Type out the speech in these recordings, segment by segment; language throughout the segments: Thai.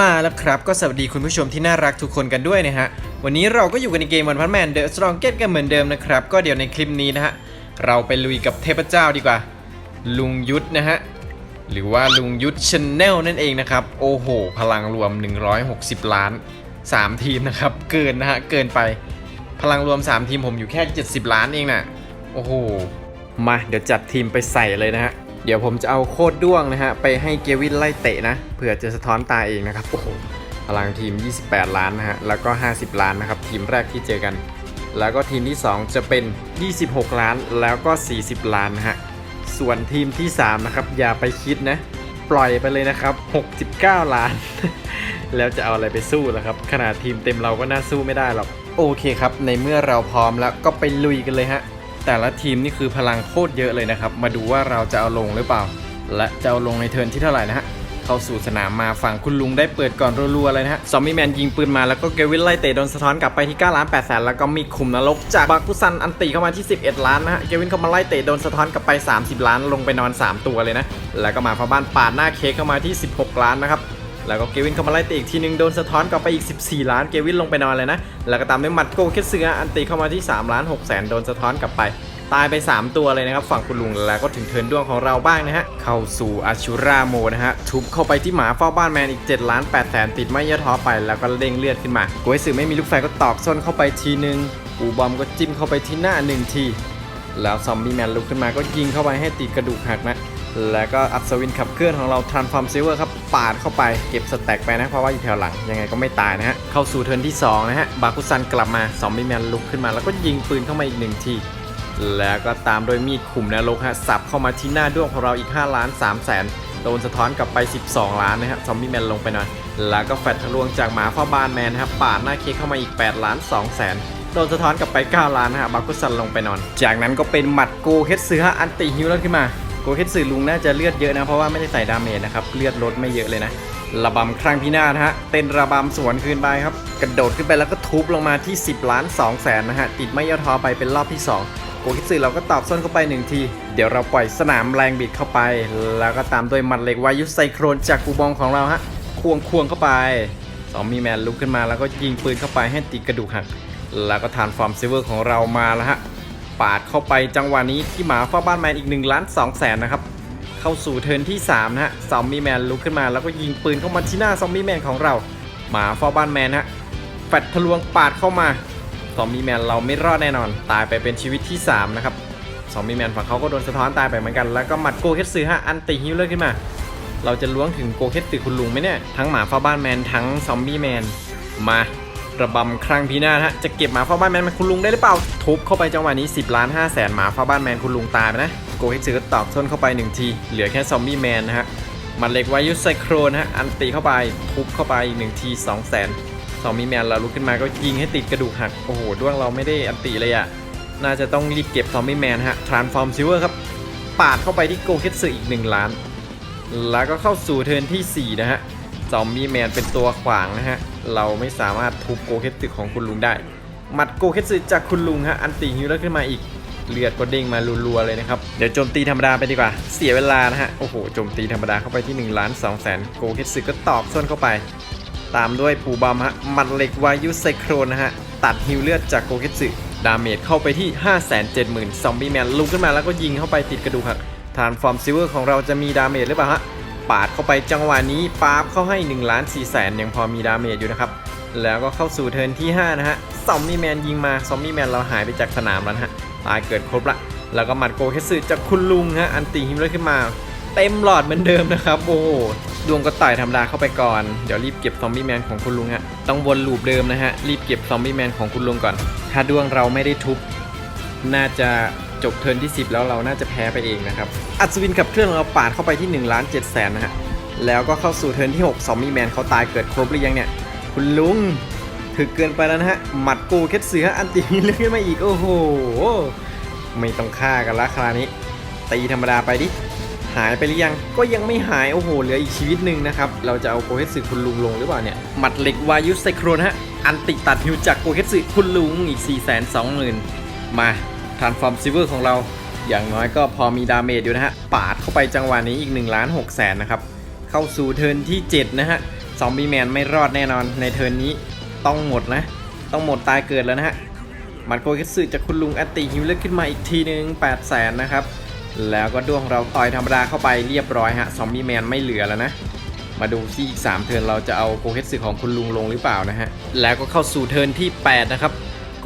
มาแล้วครับ ก็สวัสดีคุณผู้ชมที่น่ารักทุกคนกันด้วยนะฮะ วันนี้เราก็อยู่กันในเกมวันพันแมนเดอะสตรองเกตกันเหมือนเดิมนะครับ ก็เดี๋ยวในคลิปนี้นะฮะ เราไปลุยกับเทพเจ้าดีกว่า ลุงยุทธนะฮะ หรือว่าลุงยุทธชแนลนั่นเองนะครับ โอ้โห พลังรวม 160 ล้าน 3 ทีมนะครับ เกินนะฮะ เกินไป พลังรวม 3 ทีมผมอยู่แค่ 70 ล้านเองน่ะ โอ้โห มาเดี๋ยวจัดทีมไปใส่เลยนะฮะ เดี๋ยวผมจะเอาโคตรด้วงนะฮะ ไปให้เกวินไล่เตะนะเผื่อจะสะท้อนตาเองนะครับโอ้โหพลังทีม 28 ล้านนะฮะ แล้วก็ 50 ล้านนะครับ ทีมแรกที่เจอกัน แล้วก็ทีมที่ 2 จะเป็น 26 ล้านแล้วก็ 40 ล้านนะฮะ ส่วนทีมที่ 3 นะครับ อย่าไปคิดนะ ปล่อยไปเลยนะครับ 69 ล้าน แล้วจะเอาอะไรไปสู้ล่ะครับ ขนาดทีมเต็มเราก็น่าสู้ไม่ได้หรอก โอเคครับ ในเมื่อเราพร้อมแล้วก็ไปลุยกันเลยฮะ แต่ละทีมนี่คือพลังโคตรเยอะเลยนะครับ มาดูว่าเราจะเอาลงหรือเปล่า และจะเอาลงในเทิร์นที่เท่าไหร่นะฮะเข้าสู่สนามมาฝั่งคุณลุงได้เปิดก่อนรัวๆเลยนะฮะ ซอมบี้แมนยิงปืนมาแล้วก็เกวินไล่เตะโดนสะท้อนกลับไปที่9ล้าน8แสนแล้วก็มีขุมนรกจากบาคุซันอันติเข้ามาที่ 11 ล้านนะฮะ เกวินเข้ามาไล่เตะโดนสะท้อนกลับไป 30 ล้านลงไปนอน 3 ตัวเลยนะ แล้วก็มาฟ้าบ้านปาดหน้าเค้กเข้ามาที่ 16 ล้านนะครับ แล้วก็เกวินเข้ามาไล่ตะอีกทีนึงโดนสะท้อนกลับไปอีก 14 ล้านเกวินลงไปนอนเลยนะ แล้วก็ตามด้วยมัดโกเคสเซืออันติเข้ามาที่3ล้าน6แสนโดนสะท้อนกลับไป ตายไป 3 ตัวเลยนะครับ ฝั่งคุณลุงแล้วก็ถึงเทินดวงของเราบ้างนะฮะ เข้าสู่อาชูราโมนะฮะทุบเข้าไปที่หมาเฝ้าบ้านแมนอีก7ล้าน8แสนติดไม่ย่อท้อไปแล้วก็เด้งเลือดขึ้นมาโกยสือไม่มีลูกไฟก็ตอกส้นเข้าไปทีนึงอูบอมก็จิ้มเข้าไปที่หน้าหนึ่งทีแล้วซอมบี้แมนลุกขึ้นมาก็ยิงเข้าไปให้ติดกระดูกหักนะแล้วก็อัศวินขับเคลื่อนของเราทรานฟอร์มซิลเวอร์ครับ ปาดเข้าไปเก็บสแต็กไปนะ เพราะว่าอยู่แถวหลังยังไงก็ไม่ตายนะฮะ เข้าสู่เทิร์นที่ 2 นะฮะ บาคุซันกลับมาซอมบี้แมนลุกขึ้นมา แล้วก็ยิงปืนเข้ามาอีกหนึ่งที แล้วก็ตามโดยมีดขุมนรกฮะสับเข้ามาที่หน้าด้วงของเราอีก5ล้าน3แสนโดนสะท้อนกลับไป 12 ล้านนะฮะซอมบี้แมนลงไปหน่อยแล้วก็แฟดทะลวงจากหมาเฝ้าบ้านแมนนะครับปาดหน้าเค้กเข้ามาอีก8ล้าน2แสนโดนสะท้อนกลับไป 9 ล้านนะฮะบาคุซันลงไปนอน จากนั้นก็เป็นหมัดโกเฮดซึฮะอันติฮิวแล้วขึ้นมา กเฮดซึลุงน่าจะเลือดเยอะนะ เพราะว่าไม่ได้ใส่ดาเมจนะครับ เลือดลดไม่เยอะเลยนะ ระบำครั้งพินาศฮะ เต้นระบำสวนคืนไปครับ กระโดดขึ้นไปแล้วก็ทุบลงมาที่ 10 ล้าน2แสนนะฮะ ติดไม่ย่อท้อไปเป็นรอบที่ 2 โกเฮดซึเราก็ตอบส้นเข้าไปหนึ่งที เดี๋ยวเราปล่อยสนามแรงบิดเข้าไป แล้วก็ตามด้วยหมัดเหล็กวายุไซโครนจากกูบองของเราฮะ ควงควงเข้าไปสองมีแมนลุกขึ้นมาแล้วก็ยิงปืนเข้าไปให้ติดกระดูกหัก แล้วก็ทานฟอร์มซิเวอร์ของเรามาแล้วฮะ ปาดเข้าไปจังหวะนี้ที่หมาเฝ้าบ้านแมนอีก1ล้าน2แสนนะครับ เข้าสู่เทิร์นที่ 3 นะฮะซอมบี้แมนลุกขึ้นมาแล้วก็ยิงปืนเข้ามาที่หน้าซอมบี้แมนของเรา หมาเฝ้าบ้านแมนฮะแฟดทะลวงปาดเข้ามาซอมบี้แมนเราไม่รอดแน่นอน ตายไปเป็นชีวิตที่ 3 นะครับซอมบี้แมนฝั่งเขาก็โดนสะท้อนตายไปเหมือนกัน แล้วก็หมัดโกเคสซือฮะอันติฮิวเลอร์ขึ้นมา เราจะล้วงถึงโกเคสตือคุณลุงไหมเนี่ยทั้งหมาเฝ้าบ้านแมนทั้งซอมบี้แมนมา ระบำครั้งพีหน้าฮะจะเก็บหมาเฝ้าบ้านแมนมาคุณลุงได้หรือเปล่า ทุบเข้าไปจังหวะนี้ 10ล้าน5แสนหมาเฝ้าบ้านแมนคุณลุงตายไปนะโกฮิซึก็ตอกส้นเข้าไป1ทีเหลือแค่ซอมบี้แมนนะฮะมันเหล็กวายุไซโครนฮะอันตีเข้าไปทุบเข้าไปอีกหนึ่งที2แสนซอมบี้แมนเราลุกขึ้นมาก็ยิงให้ติดกระดูกหักโอ้โหด้วงเราไม่ได้อันตีเลยอะน่าจะต้องรีบเก็บซอมบี้แมนฮะทรานส์ฟอร์มซิเวอร์ครับปาดเข้าไปที่โกคิสึอีก 1 ล้าน แล้วก็เข้าสู่เทิร์นทีสี่4 นะฮะ ซอมบี้แมนเป็นตัวขวางนะฮะ เราไม่สามารถทุบโกเคสึของคุณลุงได้ หมัดโกเคสึจากคุณลุงฮะอันตีฮิวแล้วขึ้นมาอีกเลือดก็เด้งมารัวๆเลยนะครับ เดี๋ยวโจมตีธรรมดาไปดีกว่า เสียเวลานะฮะ โอ้โหโจมตีธรรมดาเข้าไปที่1ล้าน2แสนโกเคสึก็ตอกส้นเข้าไป ตามด้วยปูบัมฮะหมัดเหล็กวายุไซโครนนะฮะ ตัดฮิวเลือดจากโกเคสึดาเมจเข้าไปที่ 5 7 0 0 0 0ซอมบี้แมนลุกขึ้นมาแล้วก็ยิงเข้าไปติดกระดูกหักทานฟอร์มซิเวอร์ของเราจะมีดาเมจหรือเปล่าฮะ ปาดเข้าไปจังหวะนี้ปาบเข้าให้1ล้าน4แสนยังพอมีดาเมจอยู่นะครับ แล้วก็เข้าสู่เทิร์นที่ 5 นะฮะซอมบี้แมนยิงมาซอมบี้แมนเราหายไปจากสนามแล้วฮะตายเกิดครบละแล้วก็หมัดโกเคสึจากคุณลุงฮะอันตีฮิมเลยขึ้นมาเต็มหลอดเหมือนเดิมนะครับโอ้ดวงก็ต่อยธรรมดาเข้าไปก่อน เดี๋ยวรีบเก็บซอมบี้แมนของคุณลุงฮะต้องวนลูปเดิมนะฮะรีบเก็บซอมบี้แมนของคุณลุงก่อน ถ้าดวงเราไม่ได้ทุบ น่าจะ จบเทิร์นที่ 10 แล้วเราน่าจะแพ้ไปเองนะครับ อัศวินขับเคลื่อนของเราปาดเข้าไปที่1ล้าน7แสนนะฮะ แล้วก็เข้าสู่เทิร์นที่6ซอมบี้แมนเขาตายเกิดครบหรือยังเนี่ย คุณลุงถึกเกินไปแล้วนะฮะ หมัดกูเคสเสืออันตีเลือกขึ้นมาอีก โอ้โห ไม่ต้องฆ่ากันละคราวนี้ ตีธรรมดาไปดิ หายไปหรือยัง ก็ยังไม่หาย โอ้โห เหลืออีกชีวิตหนึ่งนะครับ เราจะเอาโกเฮตสึคุณลุงลงหรือเปล่าเนี่ย หมัดเหล็กวายุไซโครนฮะ อันติตัดฮิวจากโกเฮตสึคุณลุงอีก 4 2 0 0 0 0 มา ทานฟอร์มซิเวอร์ของเรา อย่างน้อยก็พอมีดาเมจอยู่นะฮะ ปาดเข้าไปจังหวะนี้อีก1ล้าน6แสนนะครับ เข้าสู่เทิร์นที่ 7 นะฮะซอมบี้แมนไม่รอดแน่นอนในเทิร์นนี้ต้องหมดนะ ต้องหมดตายเกิดแล้วนะฮะ มันโกคิสึจากคุณลุงอตติฮิวเลือดขึ้นมาอีกทีหนึ่ง8 0 0แสนนะครับ แล้วก็ด้วงของเราต่อยธรรมดาเข้าไปเรียบร้อยฮะ ซอมบี้แมนไม่เหลือแล้วนะมาดูที่อีก 3 เทิร์นเราจะเอาโกเกตสึของคุณลุงลงหรือเปล่านะฮะ แล้วก็เข้าสู่เทิร์นที่ 8 นะครับ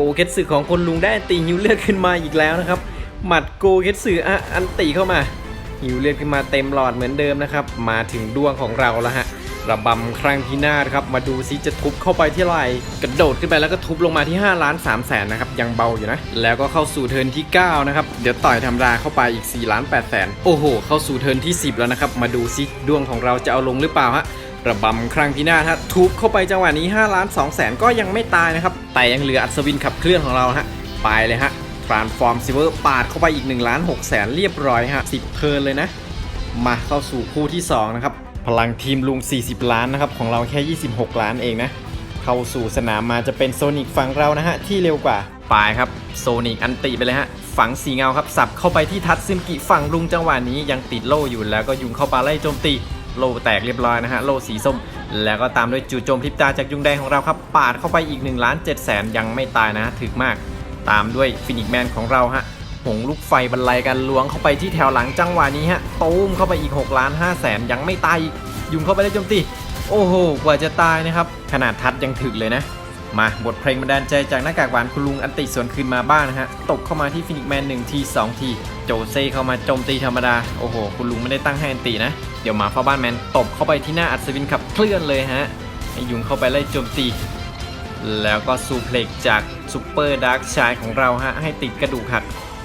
โกเกตสึของคุณลุงได้ตีฮิวเลือดขึ้นมาอีกแล้วนะครับ หมัดโกเกตสึอะอันตีเข้ามาฮิวเลือดขึ้นมาเต็มหลอดเหมือนเดิมนะครับ มาถึงดวงของเราแล้วฮะระบำครั้งที่หน้าครับ มาดูซิจะทุบเข้าไปที่ไหรกระโดดขึ้นไปแล้วก็ทุบลงมาที่5ล้าน3แสนนะครับยังเบาอยู่นะ แล้วก็เข้าสู่เทิร์นที่ 9 นะครับ เดี๋ยวต่อยธรรมดาเข้าไปอีก4ล้าน8แสนโอ้โห เข้าสู่เทิร์นที่ 10 แล้วนะครับ มาดูซิดวงของเราจะเอาลงหรือเปล่าฮะ ระบำครั้งพินาศฮะทุบเข้าไปจังหวะนี้5ล้าน2แสนก็ยังไม่ตายนะครับ แต่ยังเหลืออัศวินขับเคลื่อนของเราฮะไปเลยฮะทรานส์ฟอร์มซิเวอร์ปาดเข้าไปอีก1ล้าน6แสนเรียบร้อยฮะ10เทิร์นเลยนะ มาเข้าสู่คู่ที่2นะครับพลังทีมลุง 40 ล้านนะครับของเราแค่ 26 ล้านเองนะเข้าสู่สนามมาจะเป็นโซนิกฝั่งเรานะฮะที่เร็วกว่าปลายครับโซนิกอันติไปเลยฮะฝังสีเงาครับสับเข้าไปที่ทัตซึมกิฝั่งลุงจังหวะนี้ยังติดโล่อยู่แล้วก็ยุงเข้าปาไล่โจมตี โลแตกเรียบร้อยนะฮะโลสีส้ม แล้วก็ตามด้วยจู่โจมพิบตาจากยุงแดงของเราครับ ปาดเข้าไปอีก1ล้าน7แสนยังไม่ตายนะฮะถึกมาก ตามด้วยฟินิกแมนของเราฮะหงลูกไฟบรรลัยกันล้วงเข้าไปที่แถวหลังจังหวะนี้ฮะตูมเข้าไปอีก6ล้าน5แสนยังไม่ตายยุงเข้าไปได้โจมตีโอ้โหกว่าจะตายนะครับ ขนาดทัดยังถึกเลยนะมาบทเพลงบันดาลใจจากหน้ากากหวานคุณลุงอันติสวนคืนมาบ้างนะฮะ ตกเข้ามาที่ฟินิกแมน1ที2ที โจเซ่เข้ามาโจมตีธรรมดา โอ้โห คุณลุงไม่ได้ตั้งให้อันตินะ ดี๋ยวหมาเฝ้าบ้านแมนตบเข้าไปที่หน้าอัศวินขับเคลื่อนเลยฮะให้ยุงเข้าไปไล่โจมตี แล้วก็ซูเพล็กจากซูเปอร์ดาร์กชายของเราฮะให้ติดกระดูกหัก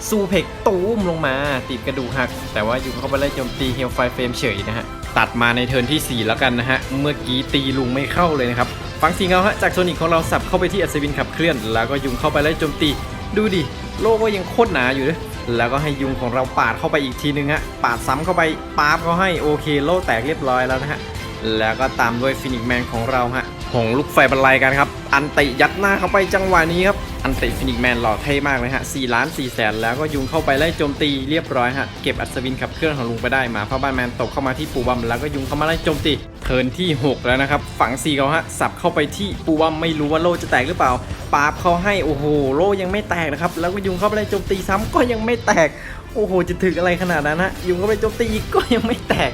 ซูเพกตูมลงมาติดกระดูกหัก แต่ว่ายุงเข้าไปไล่โจมตีเฮลไฟเฟรมเฉยนะฮะ ตัดมาในเทิร์นที่ 4 แล้วกันนะฮะ เมื่อกี้ตีลุงไม่เข้าเลยนะครับ ฟังสีเงาฮะ จากโซนิกของเราสับเข้าไปที่อัศวินขับเคลื่อน แล้วก็ยุงเข้าไปไล่โจมตี ดูดิ โลกก็ยังโคตรหนาอยู่เลยแล้วก็ให้ยุงของเราปาดเข้าไปอีกทีนึงฮะ ปาดซ้ำเข้าไปปาบเขาให้โอเค โลแตกเรียบร้อยแล้วนะฮะ แล้วก็ตามด้วยฟินิกแมนของเราฮะหงลูกไฟบรรลัยกันครับ อันติยัดหน้าเข้าไปจังหวะนี้ครับ อันติฟินิกแมนหล่อเท่มากเลยฮะ4ล้าน4แสนแล้วก็ยุงเข้าไปไล่โจมตีเรียบร้อยฮะ เก็บอัศวินขับเคลื่อนของลุงไปได้หมาพ่อบ้านแมนตกเข้ามาที่ปูบัมแล้วก็ยุงเข้ามาไล่โจมตี เทิร์นที่ 6 แล้วนะครับ ฝังซีเขาฮะ สับเข้าไปที่ปูบัมไม่รู้ว่าโลจะแตกหรือเปล่า ปาบเขาให้ โอ้โห โลยังไม่แตกนะครับ แล้วก็ยุงเข้าไปโจมตีซ้ำก็ยังไม่แตก โอ้โห จะถึกอะไรขนาดนั้นฮะ ยุงเข้าไปโจมตีอีกก็ยังไม่แตก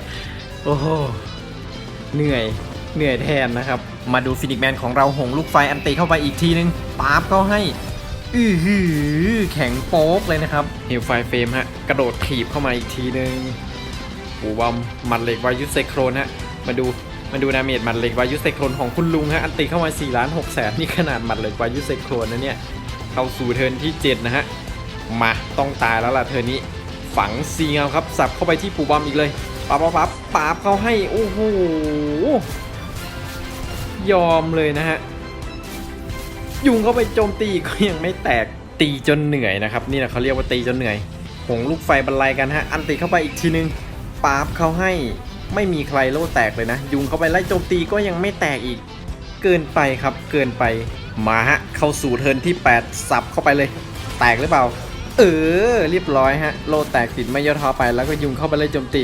โอ้โห เหนื่อย เหนื่อยแทนนะครับ มาดูฟินิกแมนของเราหงลูกไฟอันตีเข้าไปอีกทีนึง ปาบเขาให้อือหือแข็งโป๊กเลยนะครับ เฮลไฟเฟรมฮะ กระโดดถีบเข้ามาอีกทีนึงปูบอมมัดเหล็กวายุไซโครนฮะ มาดูมาดูดาเมจหมัดเหล็กวายุไซโครนของคุณลุงฮะอันตีเข้ามา4ล้าน6แสนนี่ขนาดหมัดเหล็กวายุไซโครนนะเนี่ยเข้าสู่เทิร์นที่ 7 นะฮะมาต้องตายแล้วล่ะเทิร์นนี้ฝังซีเงาครับสับเข้าไปที่ปูบอมอีกเลยปั๊บปั๊บปั๊บปาบเขาให้โอ้โหยอมเลยนะฮะยุงเข้าไปโจมตีก็ยังไม่แตกตีจนเหนื่อยนะครับ นี่แหละเขาเรียกว่าตีจนเหนื่อยหงลูกไฟบรรลัยกันฮะอันตีเข้าไปอีกทีนึงปาบเขาให้ ไม่มีใครโล่แตกเลยนะ ยุงเข้าไปไล่โจมตีก็ยังไม่แตกอีก เกินไปครับ เกินไป มาฮะ เข้าสู่เทิร์นที่ 8 สับเข้าไปเลย แตกหรือเปล่า เออ เรียบร้อยฮะ โลแตกติดไม่ย่อท้อไป แล้วก็ยุงเข้าไปไล่โจมตี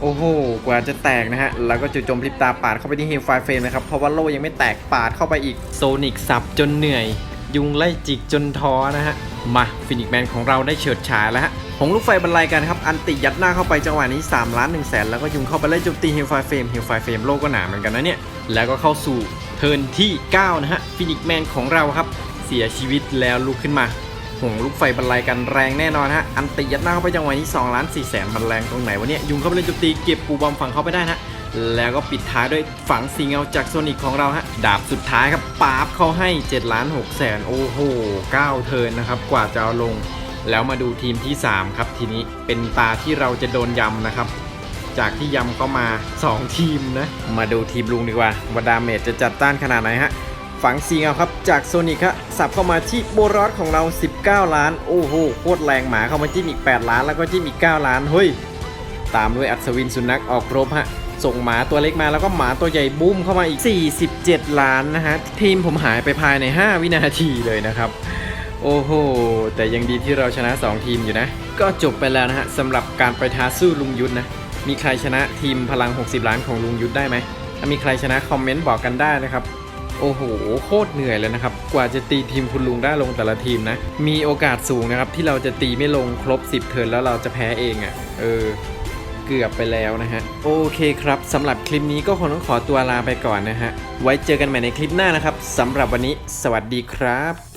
โอ้โห กว่าจะแตกนะฮะ แล้วก็จู่โจมพลิบตาปาดเข้าไปที่เฮลไฟเฟรมนะครับ เพราะว่าโลยังไม่แตกปาดเข้าไปอีก โซนิกสับจนเหนื่อย ยุงไล่จิกจนท้อนะฮะ มา ฟินิกแมนของเราได้เฉิดฉายแล้วฮะ งลูกไฟบรรลัยกันครับ อันติยัดหน้าเข้าไปจังหวะนี้3ล้าน1แสนแล้วก็ยุงเข้าไปไล่โจมตีเฮลไฟเฟรมเฮลไฟเฟรมโลก็หนาเหมือนกันนะเนี่ย แล้วก็เข้าสู่เทิร์นที่ 9 นะฮะฟินิกแมนของเราครับ เสียชีวิตแล้วลุกขึ้นมาหงลูกไฟบรรลัยกันแรงแน่นอนฮะ อันติยัดหน้าเข้าไปจังหวะนี้2ล้าน4แสนมันแรงตรงไหนวะเนี่ยยุงเข้าไปเล่นโจมตีเก็บปูบอมฝังเขาไปได้นะแล้วก็ปิดท้ายด้วยฝังสีเงาจากโซนิกของเราฮะ ดาบสุดท้ายครับปาบเขาให้7ล้าน6แสนโอ้โห9เทิร์นนะครับกว่าจะเอาลง แล้วมาดูทีมที่ 3 ครับทีนี้เป็นตาที่เราจะโดนยำนะครับ จากที่ยำเข้ามา 2 ทีมนะ มาดูทีมลุงดีกว่าว่าดาเมจจะจัดต้านขนาดไหนฮะฝังซีเงาครับ จากโซนิกฮะสับเข้ามาที่โบรอสของเรา 19 ล้าน โอ้โหโคตรแรงหมาเข้ามาจิ้มอีก 8 ล้าน แล้วก็จิ้มอีก 9 ล้านเฮ้ยตามด้วยอัศวินสุนัขออกรบฮะส่งหมาตัวเล็กมาแล้วก็หมาตัวใหญ่บุ้มเข้ามาอีก 47 ล้านนะฮะทีมผมหายไปภายใน 5 วินาทีเลยนะครับ โอ้โห แต่ยังดีที่เราชนะ 2 ทีมอยู่นะ ก็จบไปแล้วนะฮะสำหรับการไปท้าสู้ลุงยุทธนะ มีใครชนะทีมพลัง 60 ล้านของลุงยุทธได้ไหมถ้ามีใครชนะคอมเมนต์บอกกันได้นะครับโอ้โห โคตรเหนื่อยเลยนะครับ กว่าจะตีทีมคุณลุงได้ลงแต่ละทีมนะ มีโอกาสสูงนะครับ ที่เราจะตีไม่ลงครบ 10 เทิร์นแล้วเราจะแพ้เองอะ่ะ เออ เกือบไปแล้วนะฮะ โอเคครับสำหรับคลิปนี้ก็คงต้องขอตัวลาไปก่อนนะฮะ ไว้เจอกันใหม่ในคลิปหน้านะครับสำหรับวันนี้ สวัสดีครับ